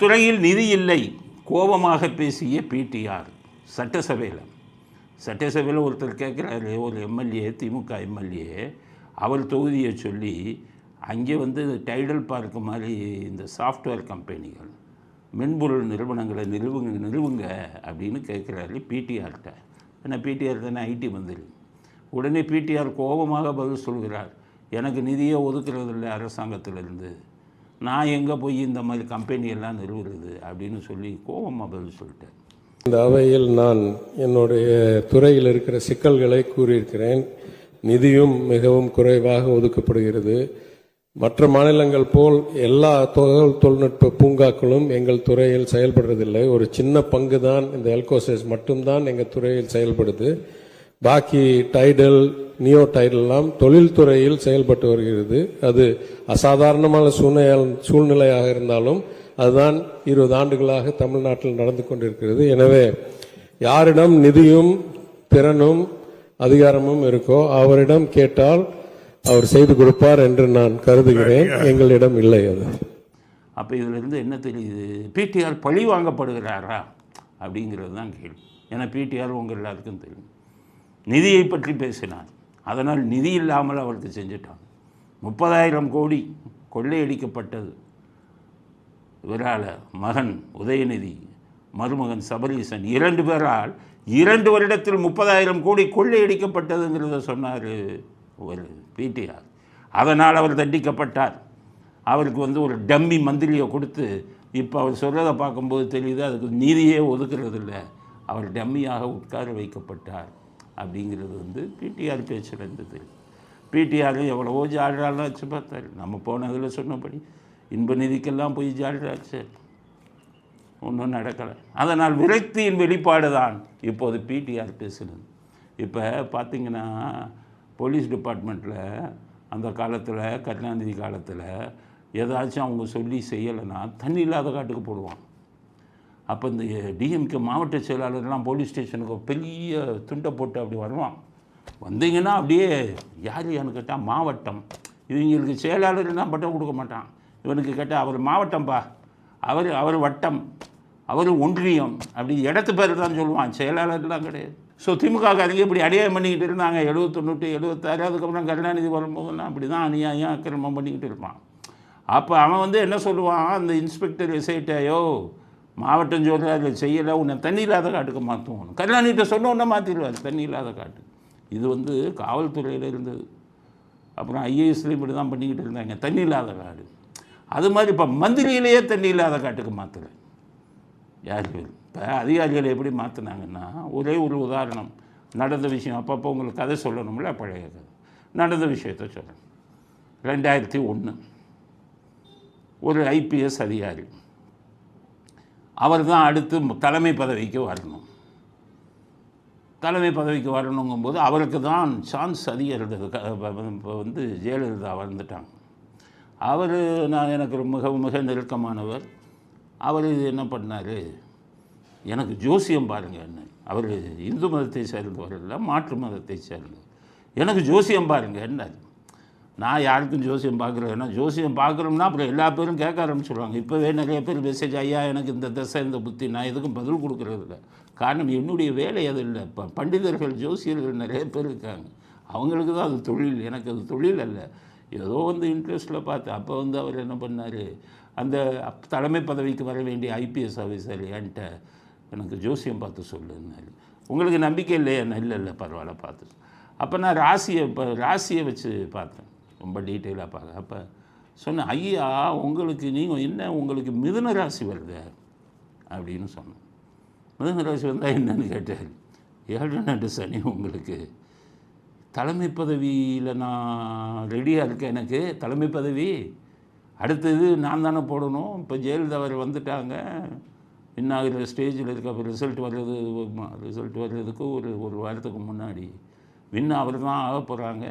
துறையில் நிதி இல்லை. கோபமாக பேசிய பிடிஆர் சட்டசபையில். சட்டசபையில் ஒருத்தர் கேட்குறாரு ஒரு எம்எல்ஏ திமுக எம்எல்ஏ அவர் தொகுதியை சொல்லி அங்கே வந்து டைடல் பார்க் மாதிரி இந்த சாஃப்ட்வேர் கம்பெனிகள் மென்பொருள் நிறுவனங்களை நிறுவுங்க நிறுவுங்க அப்படின்னு கேட்குறாரு பிடிஆர்கிட்ட ஏன்னா பிடிஆர் தானே ஐடி மந்திரி. உடனே பிடிஆர் கோபமாக பதில் சொல்கிறார். எனக்கு நிதியை ஒதுக்குறது இல்லை அரசாங்கத்திலிருந்து. நான் எங்கே போய் இந்த மாதிரி கம்பெனியெல்லாம் நிறுவுறது அப்படின்னு சொல்லி கோபமாக பதில் சொல்லிட்டேன். இந்த அவையில் நான் என்னுடைய துறையில் இருக்கிற சிக்கல்களை கூறியிருக்கிறேன். நிதியும் மிகவும் குறைவாக ஒதுக்கப்படுகிறது. மற்ற மாநிலங்கள் போல் எல்லா தகவல் தொழில்நுட்ப பூங்காக்களும் எங்கள் துறையில் செயல்படுறதில்லை. ஒரு சின்ன பங்கு தான் இந்த எல்கோசஸ் மட்டும்தான் எங்கள் துறையில் செயல்படுது. பாக்கி டைடல் நியோ டைடல்லாம் தொழில்துறையில் செயல்பட்டு வருகிறது. அது அசாதாரணமான சூழ்நிலை சூழ்நிலையாக இருந்தாலும் அதுதான் இருபது ஆண்டுகளாக தமிழ்நாட்டில் நடந்து கொண்டிருக்கிறது. எனவே யாரிடம் நிதியும் திறனும் அதிகாரமும் இருக்கோ அவரிடம் கேட்டால் அவர் செய்து கொடுப்பார் என்று நான் கருதுகிறேன். எங்களிடம் இல்லை அது. அப்போ இதிலிருந்து என்ன தெரியுது? பிடிஆர் பழி வாங்கப்படுகிறாரா? அப்படிங்கிறது தான் கேள்வி. ஏன்னா பிடிஆர் உங்கள் எல்லாருக்கும் தெரியும். நிதியை பற்றி பேசினார் அதனால் நிதி இல்லாமல் அவருக்கு செஞ்சிட்டாங்க முப்பதாயிரம் கோடி கொள்ளையடிக்கப்பட்டது. இவரால் மகன் உதயநிதி மருமகன் சபரீசன் இரண்டு பேரால் இரண்டு வருடத்தில் முப்பதாயிரம் கோடி கொள்ளையடிக்கப்பட்டதுங்கிறத சொன்னார் ஒரு பிடிஆர் அதனால் அவர் தண்டிக்கப்பட்டார். அவருக்கு வந்து ஒரு டம்மி மந்திரியை கொடுத்து இப்போ அவர் சொல்கிறத பார்க்கும்போது தெரியுது அதுக்கு நீதியே ஒதுக்குறது இல்லை அவர் டம்மியாக உட்கார வைக்கப்பட்டார். அப்படிங்கிறது வந்து பிடிஆர் பேச்சில் இருந்தது பிடிஆர் எவ்வளவோ ஜால்ராலாம் வச்சு பார்த்தாரு. நம்ம போனதில் சொன்னபடி இன்ப நிதிக்கெல்லாம் போய் ஜால்ராச்சு ஒன்றும் நடக்கலை. அதனால் விரக்தியின் வெளிப்பாடு தான் இப்போது பிடிஆர் பேசுனது. இப்போ பார்த்தீங்கன்னா போலீஸ் டிபார்ட்மெண்ட்டில் அந்த காலத்தில் கருணாநிதி காலத்தில் ஏதாச்சும் அவங்க சொல்லி செய்யலைன்னா தண்ணி இல்லாத காட்டுக்கு போடுவான் அப்போ இந்த டிஎம்கே மாவட்ட செயலாளர்லாம் போலீஸ் ஸ்டேஷனுக்கு பெரிய துண்டை போட்டு அப்படி வருவான். வந்தீங்கன்னா அப்படியே யார் யான்னு கேட்டால் மாவட்டம். இவங்களுக்கு செயலாளர்னா பட்டம் கொடுக்க மாட்டான். இவனுக்கு கேட்டால் அவர் மாவட்டம்ப்பா அவர் அவர் வட்டம். அவர் ஒன்றியம். அப்படி இடத்து பேர் தான் சொல்லுவான். செயலாளர்லாம் கிடையாது. ஸோ திமுக காரங்க இப்படி அநியாயம் பண்ணிக்கிட்டு இருந்தாங்க. எழுபத்தொண்ணூற்றி எழுபத்தாறு அதுக்கப்புறம் கருணாநிதி வரும்போதெல்லாம் அப்படி தான் அநியாயம் அக்கிரமம் பண்ணிக்கிட்டு இருப்பான். அப்போ அவன் வந்து என்ன சொல்லுவான்? அந்த இன்ஸ்பெக்டர் எஸ்ஐட்டையோ மாவட்டம் சொல்கிறாரு செய்யலை உன்னை தண்ணி இல்லாத காட்டுக்கு மாற்றுவோம் கல்யாணிகிட்ட சொன்ன உடனே மாற்றிடுவார் தண்ணி இல்லாத காட்டு. இது வந்து காவல்துறையில் இருந்தது. அப்புறம் ஐஏஎஸ்லேயும் இப்படி தான் பண்ணிக்கிட்டு இருந்தாங்க தண்ணி இல்லாத காடு. அது மாதிரி இப்போ மந்திரியிலேயே தண்ணி இல்லாத காட்டுக்கு மாற்றலை யார் இப்போ அதிகாரிகளை எப்படி மாற்றினாங்கன்னா ஒரே ஒரு உதாரணம். நடந்த விஷயம் அப்பப்போ உங்களுக்கு கதை சொல்லணும்ல பழைய கதை. நடந்த விஷயத்த சொல்கிறேன் ரெண்டாயிரத்தி ஒன்று ஒரு ஐபிஎஸ் அதிகாரி. அவர் தான் அடுத்து தலைமை பதவிக்கு வரணும். தலைமை பதவிக்கு வரணுங்கும்போது அவருக்கு தான் சான்ஸ் அதிகம் இருந்தது க- இப்போ வந்து ஜெயலலிதா வந்துட்டாங்க. அவர் நான் எனக்கு ரொம்ப மிக மிக நெருக்கமானவர். அவர் என்ன பண்ணார்? எனக்கு ஜோசியம் பாருங்க என்ன அவர் இந்து மதத்தை சேர்ந்தவர் இல்லை மாற்று மதத்தை சேர்ந்தவர். எனக்கு ஜோசியம் பாருங்கள் என்ன நான் யாருக்கும் ஜோசியம் பார்க்குறேன் ஏன்னா ஜோசியம் பார்க்குறோம்னா அப்புறம் எல்லா பேரும் கேட்க ஆரம்பிச்சிடுவாங்க இப்போவே நிறைய பேர் மெசேஜ் ஐயா எனக்கு இந்த தசை இந்த புத்தி நான் எதுக்கும் பதில் கொடுக்குறது இல்லை. காரணம் என்னுடைய வேலை அது இல்லை. இப்போ பண்டிதர்கள் ஜோசியர்கள் நிறைய பேர் இருக்காங்க. அவங்களுக்கு தான் அது தொழில். எனக்கு அது தொழில் அல்ல. ஏதோ வந்து இன்ட்ரெஸ்ட்டில் பார்த்து அப்போ வந்து அவர் என்ன பண்ணார்? அந்த தலைமை பதவிக்கு வர வேண்டிய ஐபிஎஸ் ஆஃபீஸர் என்கிட்ட எனக்கு ஜோசியம் பார்த்து சொல்லுன்னாரு. உங்களுக்கு நம்பிக்கை இல்லையா? இல்லை இல்லை பரவாயில்ல பார்த்து அப்போ நான் ராசியை இப்போ ராசியை வச்சு பார்த்தேன். ரொம்ப டீட்டெயிலாக பார்க்க அப்போ சொன்னேன் ஐயா உங்களுக்கு நீங்கள் என்ன உங்களுக்கு மிதுன ராசி வருது? அப்படின்னு சொன்னேன். மிதுன ராசி வந்தால் என்னன்னு கேட்டார் ஏழு நண்டு சனி உங்களுக்கு. தலைமை பதவியில் நான் ரெடியாக இருக்கேன் எனக்கு. தலைமை பதவி. அடுத்தது நான் தானே போடணும். இப்போ ஜெயலலிதா அவர் வந்துட்டாங்க. இன்னாகிற ஸ்டேஜில் இருக்க அப்போ ரிசல்ட் வர்றது ரிசல்ட் வர்றதுக்கு ஒரு ஒரு வாரத்துக்கு முன்னாடி. வின் அவர் தான் ஆக போகிறாங்க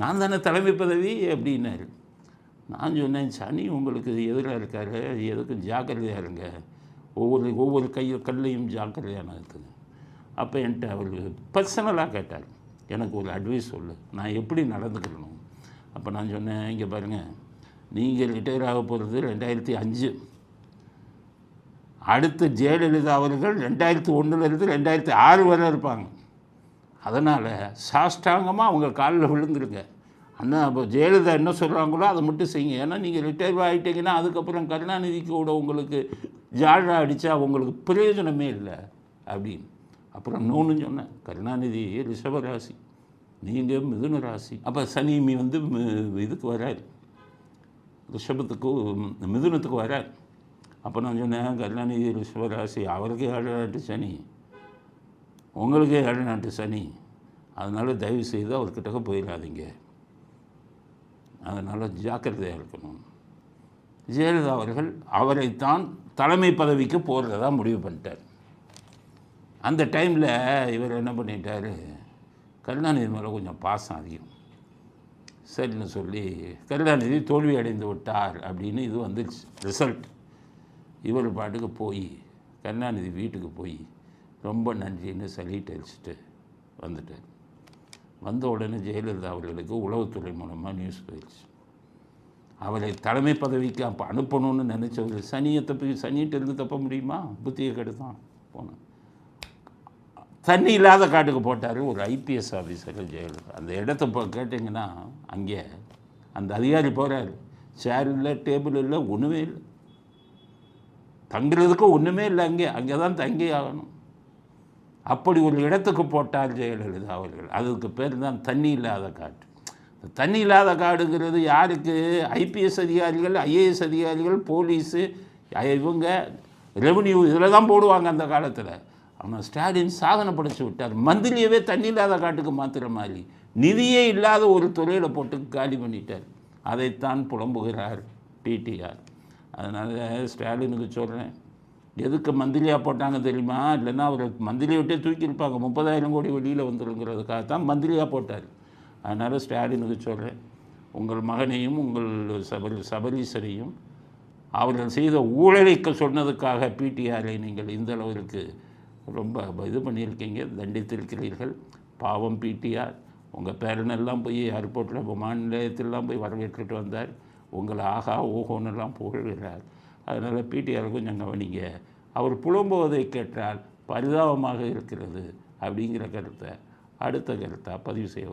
நான் தானே தலைமை பதவி? அப்படின்னாரு. நான் சொன்னேன் சனி உங்களுக்கு எதிராக இருக்கார் எதுக்கும் ஜாக்கிரதையாக இருங்க. ஒவ்வொரு ஒவ்வொரு கையில் கல்லையும் ஜாக்கிரதையாக இருக்குது அப்போ என்கிட்ட அவர் பர்சனலாக கேட்டார். எனக்கு ஒரு அட்வைஸ் சொல்லு. நான் எப்படி நடந்துக்கணும்? அப்போ நான் சொன்னேன் இங்கே பாருங்கள் நீங்கள் ரிட்டையர் ஆக போகிறது ரெண்டாயிரத்தி அஞ்சு. அடுத்து ஜெயலலிதா அவர்கள் ரெண்டாயிரத்தி ஒன்றுலேருந்து ரெண்டாயிரத்தி ஆறு வரை இருப்பாங்க. அதனால் சாஷ்டாங்கமாக அவங்க காலில் விழுந்துருங்க. அண்ணா அப்போ ஜெயலலிதா என்ன சொல்கிறாங்களோ அதை மட்டும் செய்யுங்க. ஏன்னா நீங்கள் ரிட்டையர் ஆகிட்டீங்கன்னா அதுக்கப்புறம் கருணாநிதிக்கோட கூட உங்களுக்கு ஜாழா அடித்தா உங்களுக்கு பிரயோஜனமே இல்லை அப்படின்னு. அப்புறம் இன்னொன்று சொன்னேன் கருணாநிதி ரிஷபராசி நீங்கள் மிதுன ராசி. அப்போ சனிமி வந்து மி- இதுக்கு வராது ரிஷபத்துக்கு மிதுனத்துக்கு வரார். அப்போ நான் சொன்னேன் கருணாநிதி ரிஷபராசி அவருக்கு ஏழு சனி. உங்களுக்கே ஏழு நாட்டு சனி. அதனால் தயவு செய்து அவர்கிட்ட போயிடாதீங்க. அதனால் ஜாக்கிரதையாக இருக்கணும். ஜெயலலிதா அவர்கள் அவரைத்தான் தலைமை பதவிக்கு போகிறதா முடிவு பண்ணிட்டார். அந்த டைமில் இவர் என்ன பண்ணிட்டார்? கருணாநிதி மேலே கொஞ்சம் பாசம் அதிகம். சரின்னு சொல்லி கருணாநிதி தோல்வி அடைந்து விட்டார் அப்படின்னு இது வந்துருச்சு. ரிசல்ட். இவர் பாட்டுக்கு போய் கருணாநிதி வீட்டுக்கு போய் ரொம்ப நன்றின்னு சொல்லிட்டு அடிச்சுட்டு வந்துட்டார் வந்த உடனே ஜெயலலிதா அவர்களுக்கு உளவுத்துறை மூலமாக நியூஸ் போயிடுச்சு. அவரை தலைமை பதவிக்கு அப்போ அனுப்பணும்னு நினச்சவர் சனியை தப்பி சனிகிட்ட இருந்து தப்ப முடியுமா? புத்தியை கெடுத்தான் போனேன். தண்ணி இல்லாத காட்டுக்கு போட்டார் ஒரு ஐபிஎஸ் ஆஃபீஸர் ஜெயலலிதா. அந்த இடத்த இப்போ கேட்டிங்கன்னா அங்கே அந்த அதிகாரி போகிறாரு சேர் இல்லை டேபிள் இல்லை ஒன்றுமே இல்லை. தங்குறதுக்கு ஒன்றுமே இல்லை அங்கே. அங்கே தான் தங்கி ஆகணும். அப்படி ஒரு இடத்துக்கு போட்டார் ஜெயலலிதா அவர்கள். அதுக்கு பேர் தான் தண்ணி இல்லாத காட்டு தண்ணி இல்லாத காடுங்கிறது யாருக்கு? ஐபிஎஸ் அதிகாரிகள் ஐஏஎஸ் அதிகாரிகள் போலீஸு இவங்க ரெவன்யூ இதில் தான் போடுவாங்க அந்த காலத்தில். ஆனால் ஸ்டாலின் சாதனை படைச்சு விட்டார். மந்திரியவே தண்ணி இல்லாத காட்டுக்கு மாற்றுற மாதிரி நிதியே இல்லாத ஒரு துறையில் போட்டு காலி பண்ணிட்டார். அதைத்தான் புலம்புகிறார் பிடிஆர் அதனால் ஸ்டாலினுக்கு சொல்கிறேன் எதுக்கு மந்திரியாக போட்டாங்க தெரியுமா? இல்லைன்னா அவர் மந்திரி விட்டே தூக்கியிருப்பாங்க. முப்பதாயிரம் கோடி வெளியில் வந்துருங்கிறதுக்காக தான் மந்திரியாக போட்டார். அதனால் ஸ்டாலினுக்கு சொல்கிறேன் உங்கள் மகனையும் உங்கள் சபரி சபரீசரையும் அவர்கள் செய்த ஊழலைக்க சொன்னதுக்காக பிடிஆரை நீங்கள் இந்த அளவிற்கு ரொம்ப இது பண்ணியிருக்கீங்க தண்டித்திருக்கிறீர்கள். பாவம் பிடிஆர் உங்கள் பேரனெல்லாம் போய் ஏர்போர்ட்டில் விமான நிலையத்திலலாம் போய் வரவேற்றுட்டு வந்தார். உங்களை ஆகா ஓஹோன்னெல்லாம் புகழ்கிறார். அதனால் பிடிஆர் கொஞ்சம் கவனிங்க. அவர் புலம்புவதை கேட்டால் பரிதாபமாக இருக்கிறது அப்படிங்கிற கருத்தை அடுத்த கருத்தாக பதிவு செய்ய